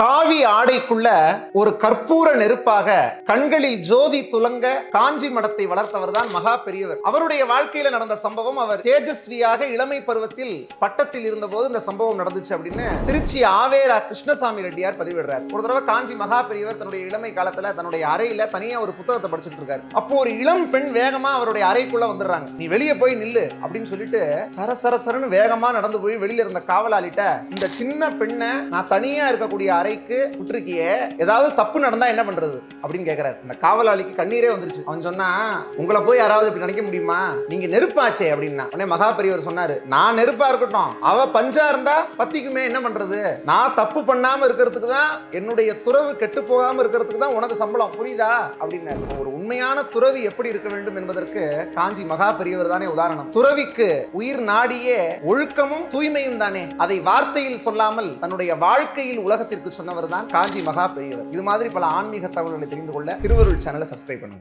காவி ஆடைக்குள்ள ஒரு கற்பூர நெருப்பாக கண்களில் ஜோதி துலங்க காஞ்சி மடத்தை வளர்த்தவர் தான் மகா பெரியவர். அவருடைய வாழ்க்கையில நடந்த சம்பவம் அவர் தேஜஸ்வியாக இளமை பருவத்தில் பட்டத்தில் இருந்தபோது இந்த சம்பவம் நடந்துச்சு அப்படின்னு திருச்சி ஆவேரா கிருஷ்ணசாமி ரெட்டியார் பதிவிடுறார். ஒரு தடவை காஞ்சி மகா பெரியவர் தன்னுடைய இளமை காலத்துல தன்னுடைய அறையில தனியா ஒரு புத்தகத்தை படிச்சுட்டு இருக்காரு. அப்போ ஒரு இளம் பெண் வேகமா அவருடைய அறைக்குள்ள வந்துடுறாங்க. நீ வெளியே போய் நில்லு அப்படின்னு சொல்லிட்டு சரசரசரன்னு வேகமா நடந்து போய் வெளியில இருந்த காவலாளிட்ட இந்த சின்ன பெண்ணை நான் தனியா இருக்கக்கூடிய அறைக்கு விட்டுருக்கிய ஏதாவது தப்பு நடந்தா என்ன பண்றது? அப்படின்னு கேக்குறாரு. இந்த காவலாளிக்கு கண்ணீரே வந்துருச்சு. அவன் சொன்னா உங்களை போய் யாராவது இப்படி நினைக்க முடியுமா? நீங்க நெருப்பாச்சே அப்படின்னா. உடனே மகா பெரியவர் சொன்னாரு நான் நெருப்பா இருக்கட்டும். அவ பஞ்சா இருந்தா பத்திக்குமே என்ன பண்றது? நான் தப்பு பண்ணாம இருக்கிறதுக்கு தான் என்னுடைய துறவு கெட்டு போகாம இருக்கிறதுக்கு தான் உனக்கு சம்பளம். புரியுதா? அப்படின்னாரு. ஒரு உண்மையான துறவி எப்படி இருக்க வேண்டும் என்பதற்கு காஞ்சி மகா பெரியவர் தானே உதாரணம். துறவிக்கு உயிர் நாடியே ஒழுக்கமும் தூய்மையும் தானே. அதை வார்த்தையில் சொல்லாமல் தன்னுடைய வாழ்க்கையில் உலகத்திற்கு சொன்னவர் தான் காஞ்சி மகா பெரியவர். இது மாதிரி பல ஆன்மீக தகவல்களை தெரிந்து கொள்ள திருவருள் சேனலை சப்ஸ்கிரைப் பண்ணுங்க.